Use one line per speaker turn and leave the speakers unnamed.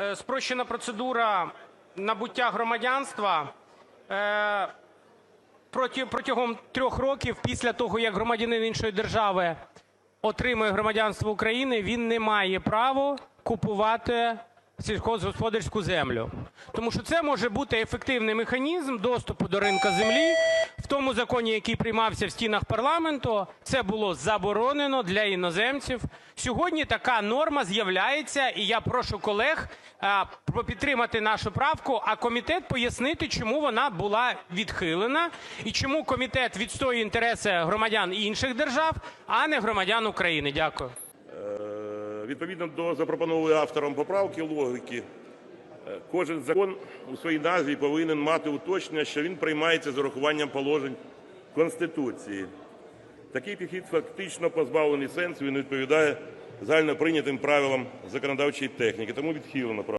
е, спрощена процедура набуття громадянства е, протягом трьох років після того, як громадянин іншої держави отримує громадянство України, він не має права купувати сільськогосподарську землю. Тому що це може бути ефективний механізм доступу до ринку землі. Тому законі, який приймався в стінах парламенту, це було заборонено для іноземців. Сьогодні така норма з'являється, і я прошу колег підтримати нашу правку, а комітет пояснити, чому вона була відхилена і чому комітет відстоює інтереси громадян інших держав, а не громадян України. Дякую.
Е, Відповідно до запропонованої автором поправки логіки, кожен закон у своїй назві повинен мати уточнення, що він приймається з урахуванням положень Конституції. Такий підхід фактично позбавлений сенсу не відповідає загально прийнятим правилам законодавчої техніки, тому відхилено.